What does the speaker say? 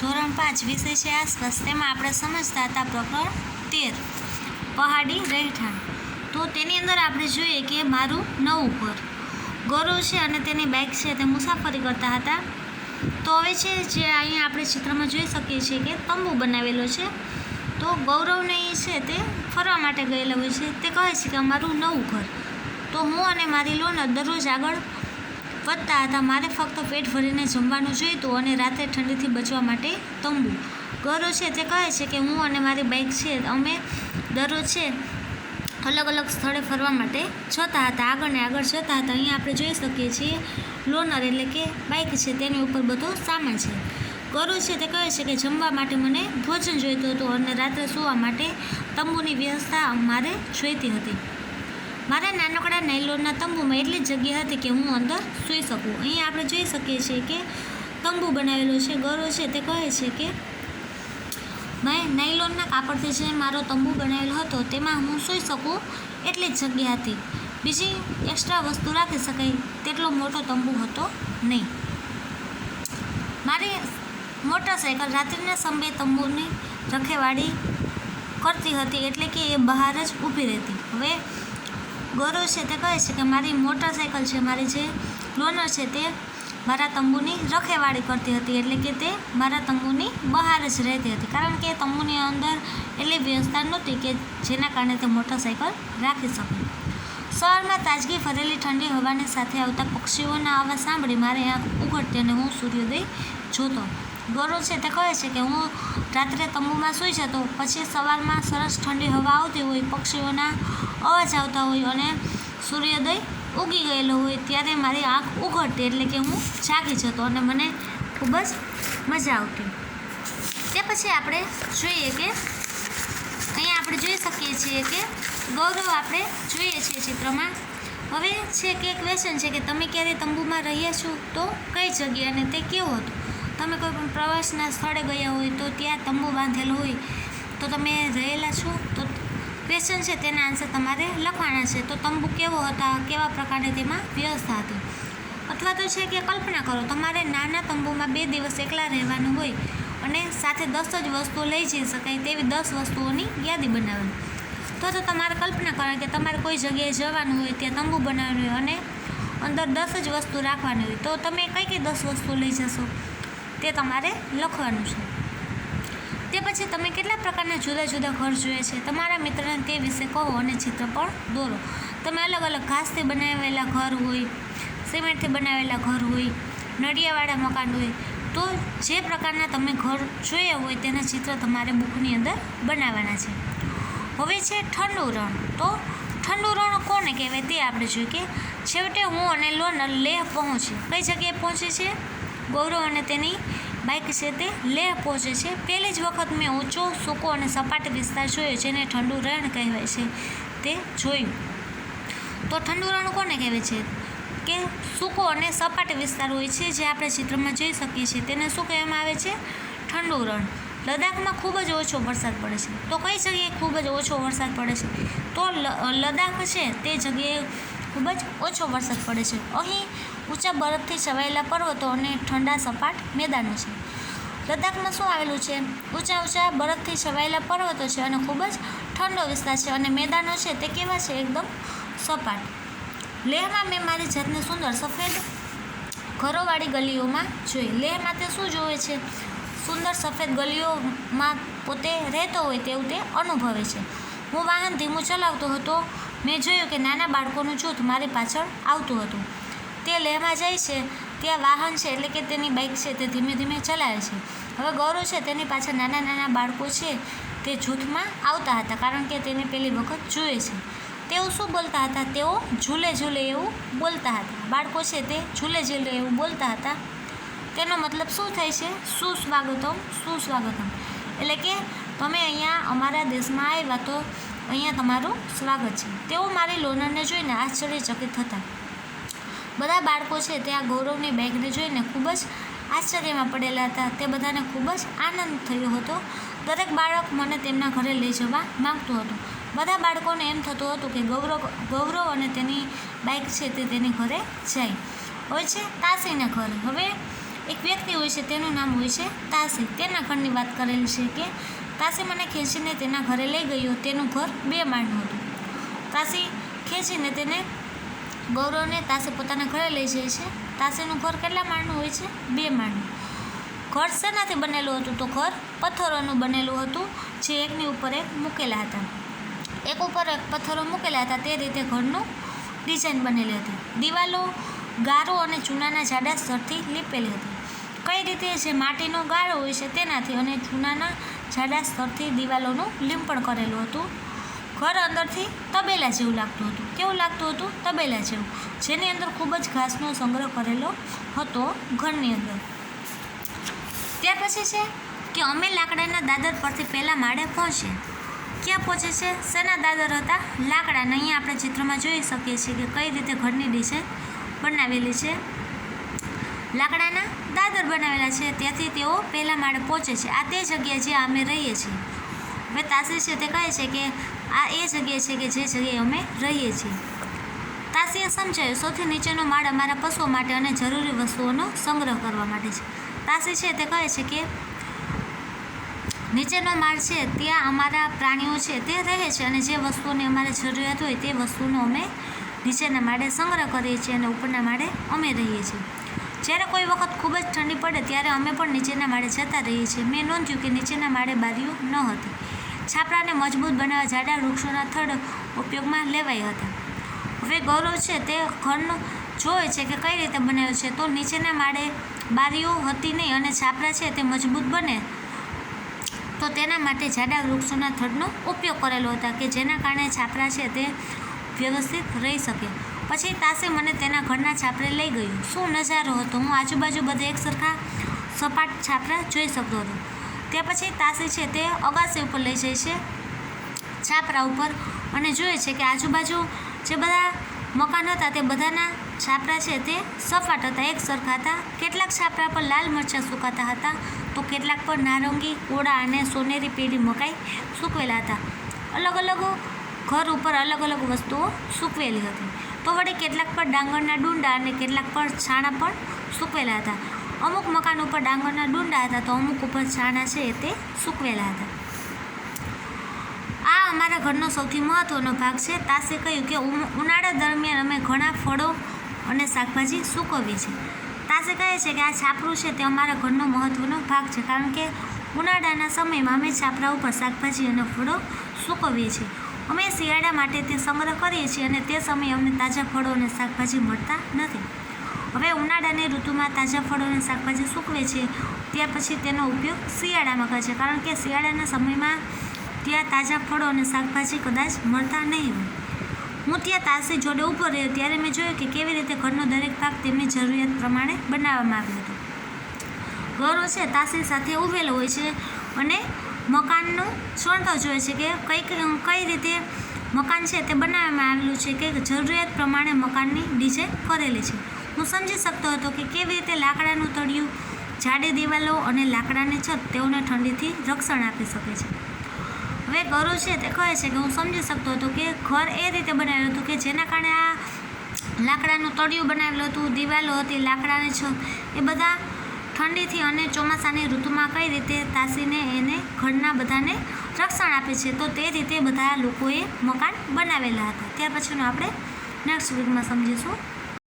ધોરણ પાંચ વિષય છે આસપાસ. તેમાં આપણે સમજતા હતા પ્રકરણ તેર. પહાડી રહેઠાણ. તો તેની અંદર આપણે જોઈએ કે મારું નવું ઘર. ગૌરવ છે અને તેની બાઇક છે. તે મુસાફરી કરતા હતા. તો હવે છે જે અહીંયા આપણે ચિત્રમાં જોઈ શકીએ છીએ કે તંબુ બનાવેલો છે. તો ગૌરવને એ છે તે ફરવા માટે ગયેલો હોય છે. તે કહે છે કે અમારું નવું ઘર. તો હું અને મારી લોન દરરોજ આગળ વધતા હતા. મારે ફક્ત પેટ ભરીને જમવાનું જોઈતું અને રાત્રે ઠંડીથી બચવા માટે તંબુ. ગૌરવ છે તે કહે છે કે હું અને મારી બાઇક છે, અમે દરરોજ છે, અલગ અલગ સ્થળે ફરવા માટે જતા હતા. આગળ ને આગળ જતા હતા. અહીંયા આપણે જોઈ શકીએ છીએ લોનર એટલે કે બાઇક છે. તેની ઉપર બધો સામાન છે. ગૌરવ છે તે કહે છે કે જમવા માટે મને ભોજન જોઈતું હતું અને રાત્રે સૂવા માટે તંબુની વ્યવસ્થા મારે જોઈતી હતી. મારા નાનકડા નાયલોનના તંબુમાં એટલી જગ્યા હતી કે હું અંદર સૂઈ શકું. અહીં આપણે જોઈ શકીએ છીએ કે તંબુ બનાવેલો છે ગરો છે, તે કહે છે કે, મેં નાયલોનના કાપડથી જે મારો તંબુ બનાવેલો હતો, તેમાં હું સૂઈ શકું એટલી જગ્યા હતી. બીજી એક્સ્ટ્રા વસ્તુ રાખી શકાય તેટલો મોટો તંબુ હતો નહીં. મારી મોટરસાઇકલ રાત્રિના સમયે તંબુની રખેવાળી કરતી હતી એટલે કે એ બહાર જ ઊભી રહેતી. હવે ગૌરવ છે તે કહે છે કે મારી મોટરસાઇકલ છે, મારી જે લોનર છે તે મારા તંબુની રખેવાળી કરતી હતી, એટલે કે તે મારા તંબુની બહાર જ રહેતી હતી. કારણ કે તંબુની અંદર એટલી વ્યવસ્થા નહોતી કે જેના કારણે તે મોટરસાઇકલ રાખી શકે. શહેરમાં તાજગી ભરેલી ઠંડી હવાની સાથે આવતા પક્ષીઓના અવાજ સાંભળી મારે આંખ ઉઘડતી અને હું સૂર્યોદય જોતો. ગૌરવ છે તે કહે છે કે હું રાત્રે તંબુમાં સૂઈ જતો, પછી સવારમાં સરસ ઠંડી હવા આવતી હોય, પક્ષીઓના અવાજ આવતા હોય અને સૂર્યોદય ઉગી ગયેલો હોય, ત્યારે મારી આંખ ઉઘડતી એટલે કે હું જાગી જતો અને મને ખૂબ જ મજા આવતી. તે પછી આપણે જોઈએ કે, અહીંયા આપણે જોઈ શકીએ છીએ કે ગૌરવ આપણે જોઈએ છીએ ચિત્રમાં. હવે છે કે ક્વેશ્ચન છે કે તમે ક્યારે તંબુમાં રહ્યા છો? તો કઈ જગ્યાએ અને તે કેવું હતો? તમે કોઈ પણ પ્રવાસના સ્થળે ગયા હોય તો ત્યાં તંબુ બાંધેલો હોય, તો તમે રહેલા છો, તો ક્વેશ્ચન છે તેના આન્સર તમારે લખવાના છે. તો તંબુ કેવો હતા, કેવા પ્રકારની તેમાં વ્યવસ્થા હતી? અથવા તો છે કે કલ્પના કરો, તમારે નાના તંબુમાં બે દિવસ એકલા રહેવાનું હોય અને સાથે દસ જ વસ્તુઓ લઈ જઈ શકાય તેવી દસ વસ્તુઓની યાદી બનાવવાની. તો તો તમારે કલ્પના કરો કે તમારે કોઈ જગ્યાએ જવાનું હોય, ત્યાં તંબુ બનાવવાનું હોય અને અંદર દસ જ વસ્તુ રાખવાની હોય. તો તમે કઈ કઈ દસ વસ્તુ લઈ જશો? તે તમારે લખવાનું છે. તે પછી તમે કેટલા પ્રકારના જુદા જુદા ઘર જોઈએ છે? તમારા મિત્રને તે વિશે કહો અને ચિત્ર પણ દોરો. તમે અલગ અલગ ઘાસથી બનાવેલા ઘર હોય, સિમેન્ટથી બનાવેલા ઘર હોય, નળિયાવાળા મકાન હોય, તો જે પ્રકારના તમે ઘર જોયા હોય તેના ચિત્ર તમારે બુકની અંદર બનાવવાના છે. હવે છે ઠંડુ રણ. તો ઠંડુ રણ કોને કહેવાય તે આપણે જોઈએ કે છેવટે હું અને લોન લેહ પહોંચી. કઈ જગ્યાએ પહોંચે છે? ગૌરવ અને તેની બાઇક છે તે લેહ પહોંચે છે. પહેલી જ વખત મેં ઊંચો, સૂકો અને સપાટ વિસ્તાર જોયો જેને ઠંડુ રણ કહેવાય છે. તે જોયું. તો ઠંડુ રણ કોને કહેવાય છે? કે સૂકો અને સપાટ વિસ્તાર હોય છે જે આપણે ચિત્રમાં જોઈ શકીએ છીએ. તેને શું કહેવામાં આવે છે? ઠંડુ રણ. લદ્દાખમાં ખૂબ જ ઓછો વરસાદ પડે છે. તો કઈ જગ્યાએ ખૂબ જ ઓછો વરસાદ પડે છે? તો લદ્દાખ છે તે જગ્યાએ ખૂબ જ ઓછો વરસાદ પડે છે. અહીં ઊંચા બરફથી છવાયેલા પર્વતો અને ઠંડા સપાટ મેદાનો છે. લદ્દાખમાં શું આવેલું છે? ઊંચા ઊંચા બરફથી છવાયેલા પર્વતો છે અને ખૂબ જ ઠંડો વિસ્તાર છે અને મેદાનો છે તે કેવા છે? એકદમ સપાટ. લેહમાં મેં મારી જાતને સુંદર સફેદ ઘરોવાળી ગલીઓમાં જોઈ. લેહમાં તે શું જોવે છે? સુંદર સફેદ ગલીઓમાં પોતે રહેતો હોય તેવું તે અનુભવે છે. હું વાહન ધીમું ચલાવતો હતો મેં જોયું કે નાના બાળકોનું જૂથ મારી પાછળ આવતું હતું. તે લેહમાં જાય છે, ત્યાં વાહન છે એટલે કે તેની બાઇક છે તે ધીમે ધીમે ચલાવે છે. હવે ગૌરવ છે તેની પાછળ નાના નાના બાળકો છે તે જૂથમાં આવતા હતા કારણ કે તેને પહેલી વખત જુએ છે. તેઓ શું બોલતા હતા? તેઓ ઝૂલે ઝૂલે એવું બોલતા હતા. બાળકો છે તે ઝૂલે ઝૂલે એવું બોલતા હતા. તેનો મતલબ શું થાય છે? સુસ્વાગતમ સુસ્વાગતમ એટલે કે તમે અહીંયા અમારા દેશમાં આવ્યા તો અહીંયા તમારું સ્વાગત છે. તેઓ મારી લોનરને જોઈને આશ્ચર્યચકિત હતા. બધા બાળકો છે તે આ ગૌરવની બેગને જોઈને ખૂબ જ આશ્ચર્યમાં પડેલા હતા. તે બધાને ખૂબ જ આનંદ થયો હતો. દરેક બાળક મને તેમના ઘરે લઈ જવા માગતું હતું. બધા બાળકોને એમ થતું હતું કે ગૌરવ ગૌરવ અને તેની બાઇક છે તે તેની ઘરે જાય. હોય છે તાસીના ઘર. હવે એક વ્યક્તિ હોય છે, તેનું નામ હોય છે તાસી. તેના ઘરની વાત કરેલી છે કે તાસી મને ખેંચીને તેના ઘરે લઈ ગયો. તેનું ઘર બે માળનું હતું. કાશી ખેંચીને તેને ગૌરવને તાસે પોતાના ઘરે લઈ જાય છે. તાસીનું ઘર કેટલા માળનું હોય છે? બે માળનું. ઘર શેનાથી બનેલું હતું? તો ઘર પથ્થરોનું બનેલું હતું, જે એકની ઉપર એક મૂકેલા હતા. એક ઉપર એક પથ્થરો મૂકેલા હતા. તે રીતે ઘરનું ડિઝાઇન બનેલી હતી. દિવાલો ગારો અને ચૂનાના જાડા સ્તરથી લીપેલી હતી. કઈ રીતે જે માટીનો ગાળો હોય છે તેનાથી અને ચૂનાના જાડા સ્તરથી દિવાલોનું લીંપણ કરેલું હતું. ઘર અંદરથી તબેલા જેવું લાગતું હતું. કેવું લાગતું હતું? તબેલા જેવું. જેની અંદર ખૂબ જ ઘાસનો સંગ્રહ કરેલો હતો ઘરની અંદર. ત્યાર પછી છે કે અમે લાકડાના દાદર પરથી પહેલાં માળે પહોંચ્યા ક્યાં પહોંચે છે? શેના દાદર હતા? લાકડાના અહીંયા આપણે ચિત્રમાં જોઈ શકીએ છીએ કે કઈ રીતે ઘરની ડિઝાઇન બનાવેલી છે. લાકડાના દાદર બનાવેલા છે. ત્યાંથી તેઓ પહેલાં માળે પહોંચે છે. આ તે જગ્યા જ્યાં અમે રહીએ છીએ. હવે તાસી છે તે કહે છે કે આ એ જગ્યા છે કે જે જગ્યાએ અમે રહીએ છીએ. તાસીએ સમજાયું, સૌથી નીચેનો માળ અમારા પશુઓ માટે અને જરૂરી વસ્તુઓનો સંગ્રહ કરવા માટે છે. તાસી છે તે કહે છે કે, નીચેનો માળ છે, ત્યાં અમારા પ્રાણીઓ છે, તે રહે છે અને જે વસ્તુઓની અમારે જરૂરિયાત હોય તે વસ્તુનો અમે નીચેના માળે સંગ્રહ કરીએ છીએ અને ઉપરના માળે અમે રહીએ છીએ. જ્યારે કોઈ વખત ખૂબ જ ઠંડી પડે ત્યારે અમે પણ નીચેના માળે જતા રહીએ છીએ. મેં નોંધ્યું કે નીચેના માળે બારીઓ ન હતી. છાપરાને મજબૂત બનાવવા જાડા વૃક્ષોના થડ ઉપયોગમાં લેવાયા હતા. હવે ગૌરવ છે તે ઘરનું જોવે છે કે કઈ રીતે બનાવ્યું છે. તો નીચેના માળે બારીઓ હતી નહીં અને છાપરા છે તે મજબૂત બને. તો તેના માટે જાડા વૃક્ષોના થડનો ઉપયોગ કરેલો હતા કે જેના કારણે છાપરા છે તે વ્યવસ્થિત રહી શકે. પછી તાસે મને તેના ઘરના છાપરે લઈ ગયું. શું નજારો હતો? હું આજુબાજુ બધે એક સરખા સપાટ છાપરા જોઈ શકતો હતો. તે પછી તાસે છે તે અગાસી ઉપર લઈ જાય છે છાપરા ઉપર અને જોઈએ છે કે આજુબાજુ જે બધા મકાન હતા તે બધાના છાપરા છે તે સપાટ હતા એક સરખા હતા. કેટલાક છાપરા પર લાલ મરચાં સુકાતા હતા તો કેટલાક પર નારંગી કોળા અને સોનેરી પીળી મકાઈ સૂકવેલા હતા. અલગ અલગ ઘર ઉપર અલગ અલગ વસ્તુઓ સૂકવેલી હતી. તો વળે કેટલાક પર ડાંગરના ડુંડા અને કેટલાક પર છાણા પણ સૂકવેલા હતા. અમુક મકાન ઉપર ડાંગરના ડુંડા હતા તો અમુક ઉપર છાણા છે તે સૂકવેલા હતા. આ અમારા ઘરનો સૌથી મહત્ત્વનો ભાગ છે. તાસે કહ્યું કે ઉનાળા દરમિયાન અમે ઘણા ફળો અને શાકભાજી સૂકવીએ છીએ. તાસે કહે છે કે આ છાપરું છે તે અમારા ઘરનો મહત્ત્વનો ભાગ છે, કારણ કે ઉનાળાના સમયમાં અમે છાપરા ઉપર શાકભાજી અને ફળો સૂકવીએ છીએ. અમે શિયાળા માટે તે સંગ્રહ કરીએ છીએ અને તે સમયે અમને તાજા ફળો અને શાકભાજી મળતા નથી. હવે ઉનાળાની ઋતુમાં તાજા ફળો અને શાકભાજી સૂકવે છે. ત્યાર પછી તેનો ઉપયોગ શિયાળામાં કરે છે, કારણ કે શિયાળાના સમયમાં ત્યાં તાજા ફળો અને શાકભાજી કદાચ મળતા નહીં હોય. હું ત્યાં તાસી જોડે ઊભો રહ્યો ત્યારે મેં જોયું કે કેવી રીતે ઘરનો દરેક ભાગ તેમની જરૂરિયાત પ્રમાણે બનાવવામાં આવ્યો હતો. ગૌરવ છે, તાસી સાથે ઉભેલો હોય છે અને મકાનનું શણતર જોઈએ છે કે કઈ કઈ- કઈ રીતે મકાન છે તે બનાવવામાં આવેલું છે કે જરૂરિયાત પ્રમાણે મકાનની ડિઝાઇન કરેલી છે. હું સમજી શકતો હતો કે કેવી રીતે લાકડાનું તળિયું, જાડી દિવાલો અને લાકડાની છત તેઓને ઠંડીથી રક્ષણ આપી શકે છે. હવે ગરુ છે તે કહે છે કે હું સમજી શકતો હતો કે ઘર એ રીતે બનાવ્યું હતું કે જેના કારણે આ લાકડાનું તળિયું બનાવેલું હતું, દિવાલો હતી, લાકડાની છત, એ બધા ઠંડીથી અને ચોમાસાની ઋતુમાં કઈ રીતે તાસીને એને ઘરના બધાને રક્ષણ આપે છે, તો તે રીતે બધા લોકોએ મકાન બનાવેલા હતા. ત્યાર પછીનું આપણે નેક્સ્ટ વીકમાં સમજીશું.